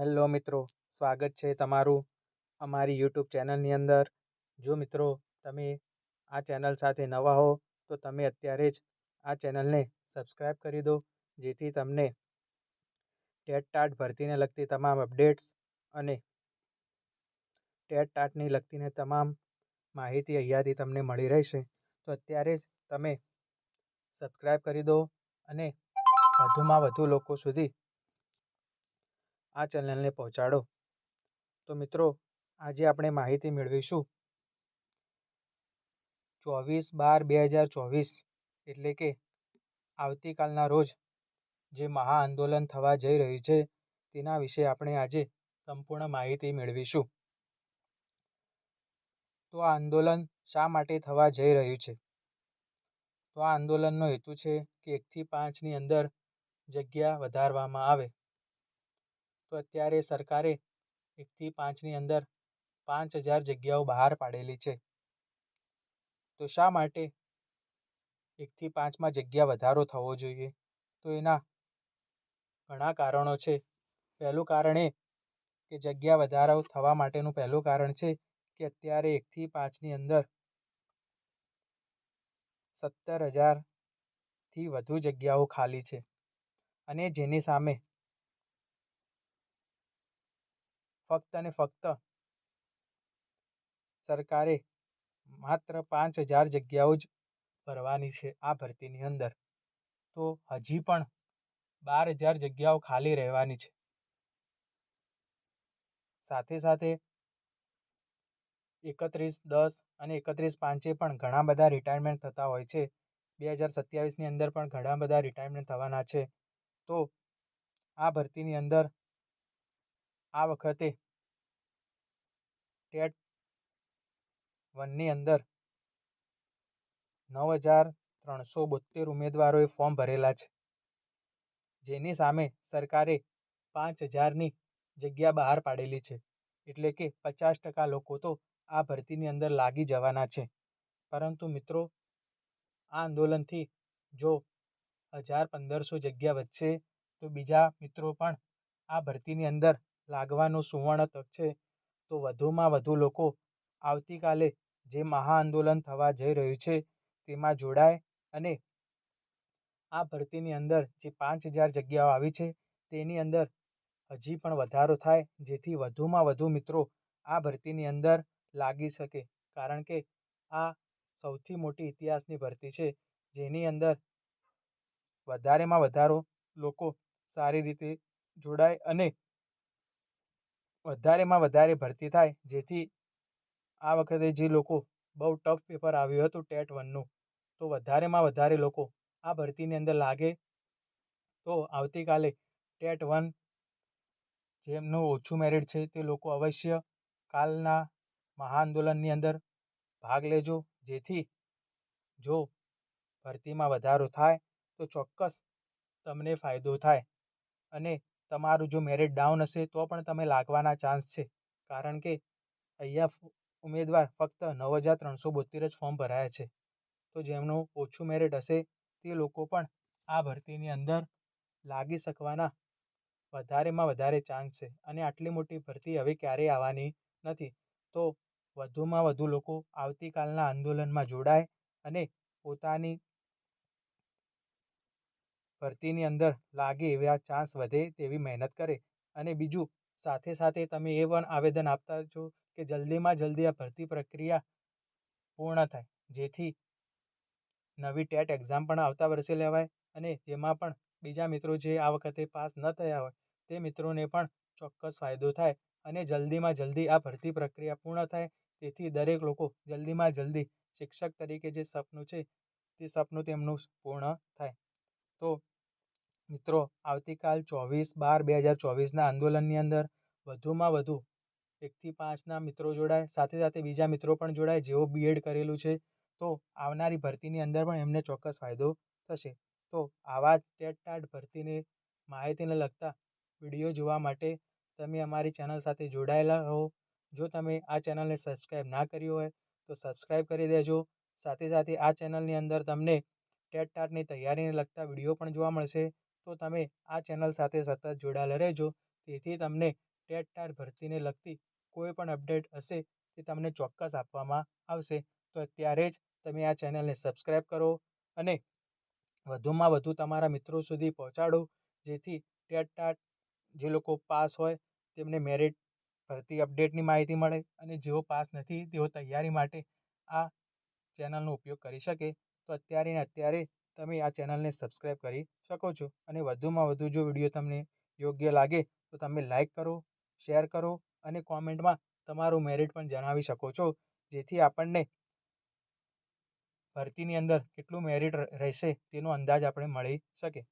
Hello મિત્રો, સ્વાગત છે તમારું અમારી યુટ્યુબ ચેનલની અંદર. જો મિત્રો, તમે આ ચેનલ સાથે નવા હો, તો તમે અત્યારે જ આ ચેનલને સબસ્ક્રાઈબ કરી દો, જેથી તમને ટેટ ટાટ ભરતીને લગતી તમામ અપડેટ્સ અને ટેટ ટાટની લગતીને તમામ માહિતી અહીંયાથી તમને મળી રહેશે. તો અત્યારે જ તમે સબસ્ક્રાઈબ કરી દો અને વધુમાં વધુ લોકો સુધી આ ચેનલને પહોંચાડો. તો મિત્રો, આજે આપણે માહિતી મેળવીશું. ચોવીસ બાર બે હજાર ચોવીસ એટલે કે આવતીકાલના રોજ જે મહા આંદોલન થવા જઈ રહ્યું છે, તેના વિશે આપણે આજે સંપૂર્ણ માહિતી મેળવીશું. તો આ આંદોલન શા માટે થવા જઈ રહ્યું છે? તો આ આંદોલનનો હેતુ છે કે એકથી પાંચની અંદર જગ્યા વધારવામાં આવે. તો અત્યારે સરકારે એકથી પાંચની અંદર પાંચ હજાર જગ્યાઓ બહાર પાડેલી છે. તો શા માટે એકથી પાંચમાં જગ્યા વધારો થવો જોઈએ? તો એના ઘણા કારણો છે. પહેલું કારણ એ કે જગ્યા વધારો થવા માટેનું પહેલું કારણ છે કે અત્યારે એકથી પાંચની અંદર સત્તર હજારથી વધુ જગ્યાઓ ખાલી છે. અને જેની સામે ફક્ત અને ફક્ત સરકારે માત્ર પાંચ હજાર જગ્યાઓ જ ભરવાની છે આ ભરતીની અંદર. તો હજી પણ બાર હજાર જગ્યાઓ ખાલી રહેવાની છે. સાથે સાથે એકત્રીસ, દસ અને એકત્રીસ પાંચે પણ ઘણા બધા રિટાયરમેન્ટ થતા હોય છે. બે હજાર સત્યાવીસની અંદર પણ ઘણા બધા રિટાયરમેન્ટ થવાના છે. તો આ ભરતીની અંદર આ વખતે ટેટ વનની અંદર નવ હજાર ત્રણસો બોતેર ઉમેદવારોએ ફોર્મ ભરેલા છે. જેની સામે સરકારે પાંચ હજારની જગ્યા બહાર પાડેલી છે. એટલે કે પચાસ ટકા લોકો તો આ ભરતીની અંદર લાગી જવાના છે. પરંતુ મિત્રો, આ આંદોલનથી જો હજાર પંદરસો જગ્યા વધશે, તો બીજા મિત્રો પણ આ ભરતીની અંદર લાગવાનું સુવર્ણ તક છે, તો વધુમાં વધુ લોકો આવતીકાલે જે મહાઆંદોલન થવા જઈ રહ્યું છે, તેમાં જોડાય અને આ ભરતીની અંદર જે પાંચ હજાર જગ્યાઓ આવી છે, તેની અંદર હજી પણ વધારો થાય, જેથી વધુમાં વધુ મિત્રો આ ભરતીની અંદર લાગી શકે. કારણ કે આ સૌથી મોટી ઇતિહાસની ભરતી છે, જેની અંદર વધારેમાં વધારો લોકો સારી રીતે જોડાય અને વધારેમાં વધારે ભરતી થાય, જેથી આ વખતે જે લોકો બહુ ટફ પેપર આવ્યું હતું ટેટ વનનું, તો વધારેમાં વધારે લોકો આ ભરતીની અંદર લાગે. તો આવતીકાલે ટેટ વન જેમનું ઓછું મેરિટ છે તે લોકો અવશ્ય કાલના મહાઆંદોલનની અંદર ભાગ લેજો, જેથી જો ભરતીમાં વધારો થાય, તો ચોક્કસ તમને ફાયદો થાય અને તમારું જો મેરિટ ડાઉન હશે, તો પણ તમે લાગવાના ચાન્સ છે. કારણ કે અહીંયા ઉમેદવાર ફક્ત નવ હજાર ત્રણસો બોતેર જ ફોર્મ ભરાયા છે. તો જેમનું ઓછું મેરિટ હશે, તે લોકો પણ આ ભરતીની અંદર લાગી શકવાના વધારેમાં વધારે ચાન્સ છે. અને આટલી મોટી ભરતી હવે ક્યારેય આવવાની નથી. તો વધુમાં વધુ લોકો આવતીકાલના આંદોલનમાં જોડાય અને પોતાની ભરતીની અંદર લાગે એવા ચાન્સ વધે તેવી મહેનત કરે. અને બીજું, સાથે સાથે તમે એ પણ આવેદન આપતા છો કે જલ્દીમાં જલ્દી આ ભરતી પ્રક્રિયા પૂર્ણ થાય. જેથી નવી ટેટ એક્ઝામ પણ આવતા વર્ષે લેવાય અને જેમાં પણ બીજા મિત્રો જે આ વખતે પાસ ન થયા હોય, તે મિત્રોને પણ ચોક્કસ ફાયદો થાય અને જલ્દીમાં જલ્દી આ ભરતી પ્રક્રિયા પૂર્ણ થાય. તેથી દરેક લોકો જલ્દીમાં જલ્દી શિક્ષક તરીકે જે સપનું છે, તે સપનું તેમનું પૂર્ણ થાય. તો મિત્રો, આવતીકાલ ચોવીસ બાર બે હજાર ચોવીસના આંદોલનની અંદર વધુમાં વધુ એકથી પાંચના મિત્રો જોડાય, સાથે સાથે બીજા મિત્રો પણ જોડાય જેઓ બીએડ કરેલું છે, તો આવનારી ભરતીની અંદર પણ એમને ચોક્કસ ફાયદો થશે. તો આવા ટેટટાટ ટેટ ટાટ ભરતીને માહિતીને લગતા વીડિયો જોવા માટે તમે અમારી ચેનલ સાથે જોડાયેલા રહો. જો તમે આ ચેનલને સબસ્ક્રાઈબ ના કરી હોય, તો સબસ્ક્રાઈબ કરી દેજો. સાથે સાથે આ ચેનલની અંદર તમને ટેટ ટાટની તૈયારીને લગતા વીડિયો પણ જોવા મળશે. તો તમે આ ચેનલ સાથે સતત જોડાયેલા રહેજો. તેથી તમને ટેટ ટાટ ભરતીને લગતી કોઈ પણ અપડેટ હશે તે તમને ચોક્કસ આપવામાં આવશે. તો અત્યારે જ તમે આ ચેનલને સબસ્ક્રાઈબ કરો અને વધુમાં વધુ તમારા મિત્રો સુધી પહોંચાડો. જેથી ટેટ ટાટ જે લોકો પાસ હોય તેમને મેરિટ ભરતી અપડેટની માહિતી મળે અને જેઓ પાસ નથી તેઓ તૈયારી માટે આ ચેનલનો ઉપયોગ કરી શકે. તો અત્યારે ને અત્યારે તમે આ ચેનલને સબસ્ક્રાઈબ કરી શકો છો. અને વધુમાં વધુ જો વીડિયો તમને યોગ્ય લાગે, તો તમે લાઈક કરો, શેર કરો અને કોમેન્ટમાં તમારું મેરિટ પણ જણાવી શકો છો. જેથી આપણને ભરતીની અંદર કેટલું મેરિટ રહેશે તેનો અંદાજ આપણે મળી શકે.